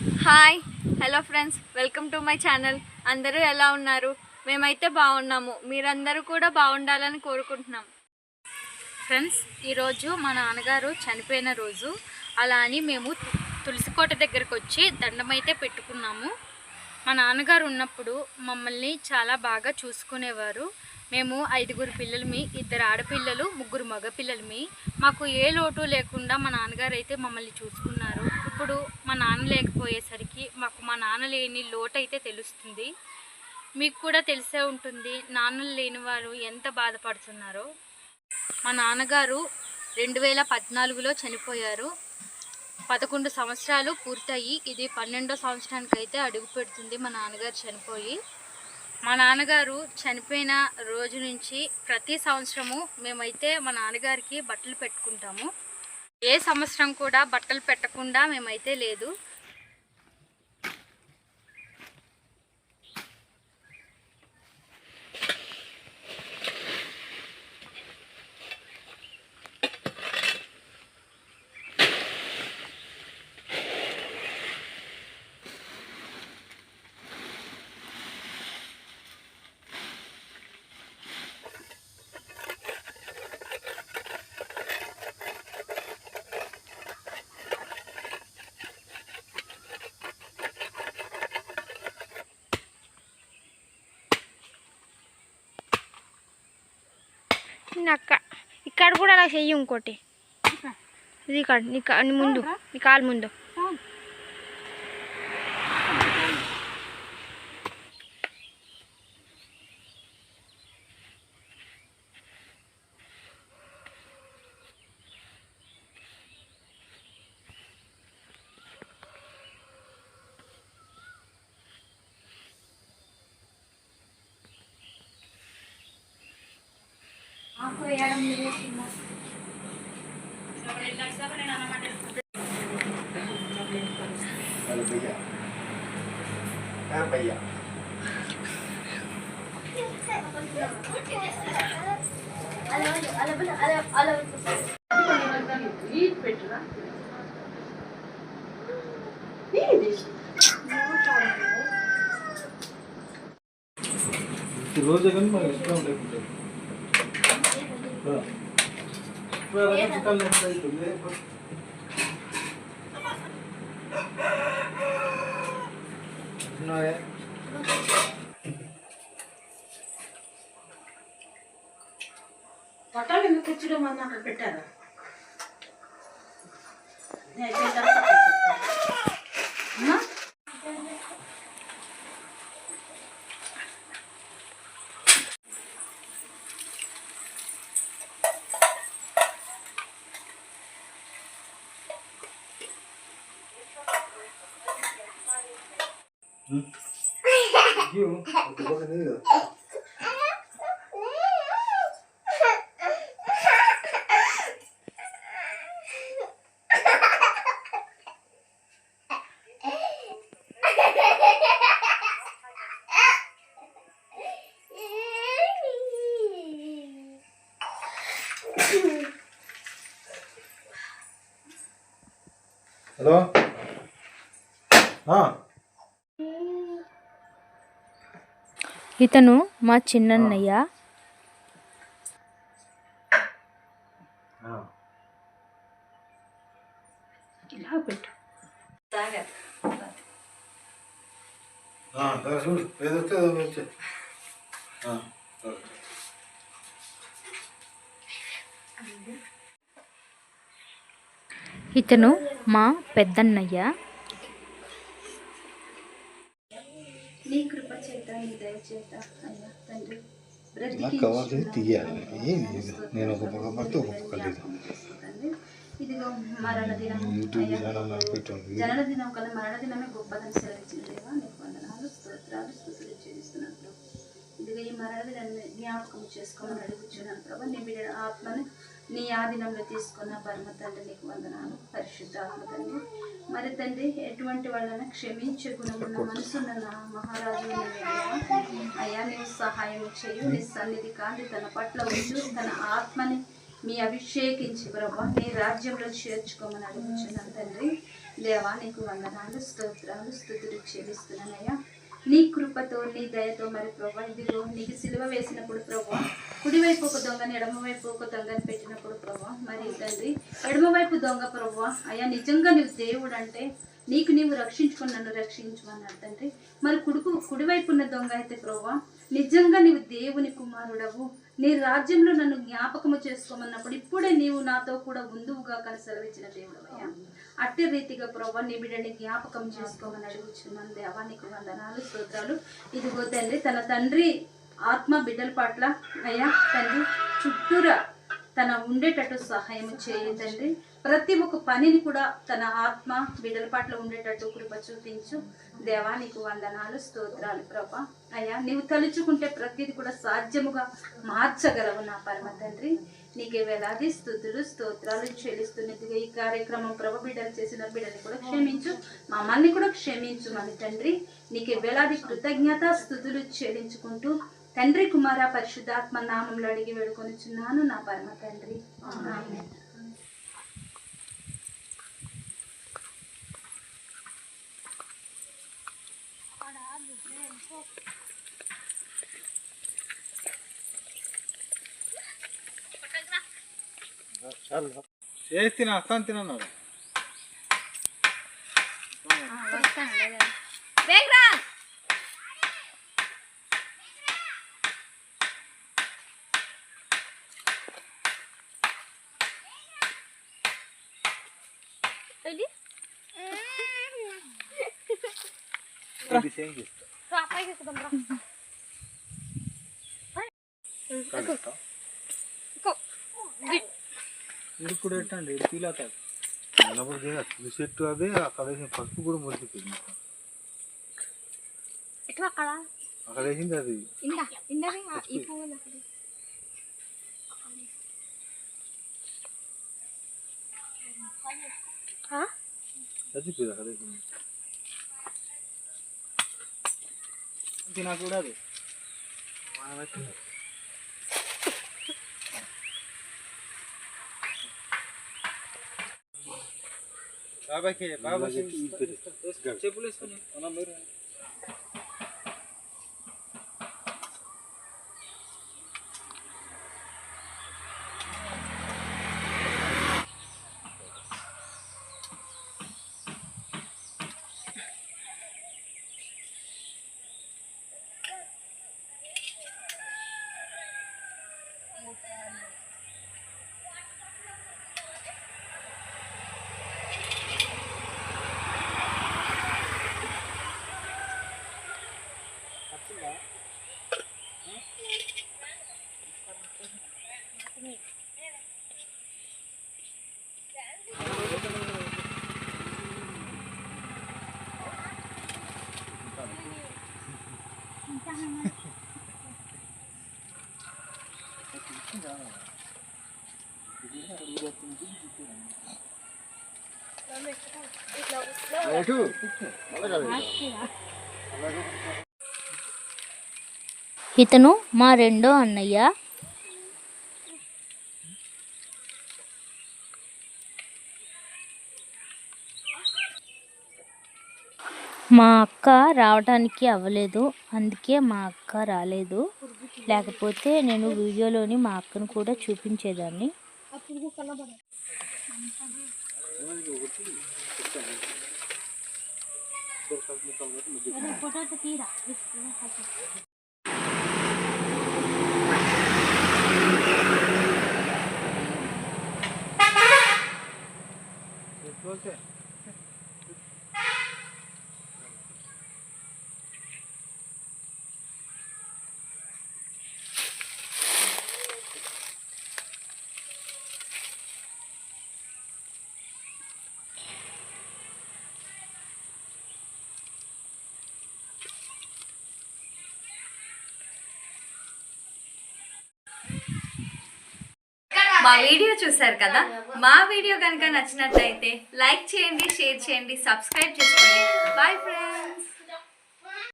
Hi hello friends welcome to my channel. అందరూ ఎలా ఉన్నారు? మేమైతే బాగున్నాము. మీరందరూ కూడా బాగుండాలని కోరుకుంటున్నాం. ఫ్రెండ్స్ ఈరోజు మా నాన్నగారు చనిపోయిన రోజు అలా అని మేము తులసికోట దగ్గరకు వచ్చి దండమైతే పెట్టుకున్నాము. మా నాన్నగారు ఉన్నప్పుడు మమ్మల్ని చాలా బాగా చూసుకునేవారు. మేము ఐదుగురు పిల్లలమి ఇద్దరు ఆడపిల్లలు ముగ్గురు మగపిల్లలమి. మాకు ఏ లోటు లేకుండా మా నాన్నగారు అయితే మమ్మల్ని చూసుకున్నారు. అప్పుడు మా నాన్న లేకపోయేసరికి మాకు మా నాన్న లేని లోటు అయితే తెలుస్తుంది. మీకు కూడా తెలిసే ఉంటుంది నాన్నలు లేని వారు ఎంత బాధపడుతున్నారో. మా నాన్నగారు రెండు వేల పద్నాలుగులో చనిపోయారు. పదకొండు సంవత్సరాలు పూర్తయి ఇది పన్నెండో సంవత్సరానికి అయితే అడుగు పెడుతుంది మా నాన్నగారు చనిపోయి. మా నాన్నగారు చనిపోయిన రోజు నుంచి ప్రతి సంవత్సరము మేమైతే మా నాన్నగారికి బట్టలు పెట్టుకుంటాము. ఏ సంవత్సరం కూడా బట్టలు పెట్టకుండా మేమైతే లేదు. అక్క. ఇక్కడ కూడా అలా చెయ్యి ఇంకోటి. ఇది ఇక్కడ నీ ముందు నీ కాలు ముందు. రోజు కానీ మనకి ఇష్టం లేకుంటే పట్టాలు ఎందుకు తెచ్చడం అన్న అక్కడ పెట్టారా? 응? You. 어떻게 보면 Hello? Ah. ఇతను మా చిన్నన్నయ్య. ఇతను మా పెద్దన్నయ్య. నీ కృప చేత నీ దయ చేత అయ్యా తండ్రి. తీయాలి. ఏం లేదు. నేను ఒక పక్క పడితే ఒక పక్క లేదు. ఇదిగో మరణ దినం. యూట్యూబ్ అయ్యా, ఛానల్ పెట్టండి. జనన దినం కన్నా మరణ దినమే గొప్పదని సెలవిచ్చిన దేవా నీకు వందనాలు స్తోత్రాలు స్థుతులు చెల్లిస్తున్నాను ప్రభు. ఇదిగో ఈ మరణ దినాన్ని జ్ఞాపకం చేసుకోమని అడుగుచున్నాను ప్రభు. నీ బిడ్డ ఆత్మని నీ ఆధీనంలో తీసుకున్న పరమ తండ్రి నీకు వందనాలు. పరిశుద్ధ తండ్రి. మరి తండ్రి ఎటువంటి వాళ్ళని క్షమించే గుణమున్న మనసున్న నా మహారాజు. అయ్యా నీవు సహాయం చేయు. నీ సన్నిధి కాంతి తన పట్ల ఉంచు తన ఆత్మని మీ అభిషేకించి ప్రభా నీ రాజ్యంలో చేర్చుకోమని అడుగుచున్నాను తండ్రి. దేవా నీకు వందనాలు స్తోత్రాలు స్థుతులు చెల్లిస్తున్నానయ్యా. నీ కృపతో నీ దయతో మరి ప్రభా ఇదిగో నీకు సిలువ వేసినప్పుడు ప్రభా కుడివైపు ఒక దొంగని ఎడమవైపు ఒక దొంగని పెట్టినప్పుడు ప్రభా మరి తండ్రి ఎడమవైపు దొంగ ప్రభా అయ్యా నిజంగా నీవు దేవుడు అంటే నీకు నీవు రక్షించుకుని నన్ను రక్షించమన్నాడు తండ్రి. మరి కుడుకు కుడివైపు ఉన్న దొంగ అయితే ప్రభా నిజంగా నీవు దేవుని కుమారుడవు. నీ రాజ్యంలో నన్ను జ్ఞాపకము చేసుకోమన్నప్పుడు ఇప్పుడే నీవు నాతో కూడా ఉందువుగా కలిసి సెలవిచ్చిన దేవుడవయ్యా. అట్టి రీతిగా ప్రభా నీ బిడ్డని జ్ఞాపకం చేసుకోమని అడుగుచున్నాను దేవా. నీకు వందనాలు స్తోత్రాలు. ఇదిగో తండ్రి తన తండ్రి ఆత్మ బిడ్డల పట్ల అయ్యా తండ్రి చుట్టూరా తన ఉండేటట్టు సహాయం చేయి తండ్రి ప్రతి ఒక్క పనిని కూడా తన ఆత్మ బిడ్డల పట్ల ఉండేటట్టు కృప చూపించు. దేవా నీకు వందనాలు స్తోత్రాలు ప్రభా. అయ్యా నీవు తలుచుకుంటే ప్రతిది కూడా సాధ్యముగా మార్చగలవు నా పరమ తండ్రి. నీకే వేలాది స్థుతులు స్తోత్రాలు చెల్లిస్తున్నట్టుగా ఈ కార్యక్రమం ప్రభ బిడ్డలు చేసిన బిడ్డని కూడా క్షమించు. మమ్మల్ని కూడా క్షమించు మన తండ్రి. నీకే వేలాది కృతజ్ఞత స్థుతులు చెల్లించుకుంటూ తండ్రి కుమార పరిశుద్ధాత్మ నామంలో అడిగి వేడుకొనిచున్నాను. నా పరమ తండ్రి. ఆమేన్. చేసి తిన అస్తాను తినన్నారు ఇప్పుడు పెట్టండి ఇది ఫీల్ అవుతుంది నిలబడి తులసి చెట్టు అదే అక్కడ వేసిన పసుపు కూడా మురికిపోయింది మొత్తం. ఎటు అక్కడ అక్కడ వేసింది అది ఇందా ఇందవి ఈ పువ్వులు అక్కడ చచ్చిపోయింది అక్కడ వేసింది తినా కూడా అది బాబాకి బాబాకి చెప్పులు వేసుకుని ఇతను మా రెండో అన్నయ్య. మా అక్క రావడానికి అవ్వలేదు. అందుకే మా అక్క రాలేదు. లేకపోతే నేను వీడియోలోని మా అక్కను కూడా చూపించేదాన్ని. ఓకే మా వీడియో చూసారు కదా? మా వీడియో కనుక నచ్చినట్లయితే లైక్ చేయండి షేర్ చేయండి సబ్స్క్రైబ్ చేసుకోండి. Bye friends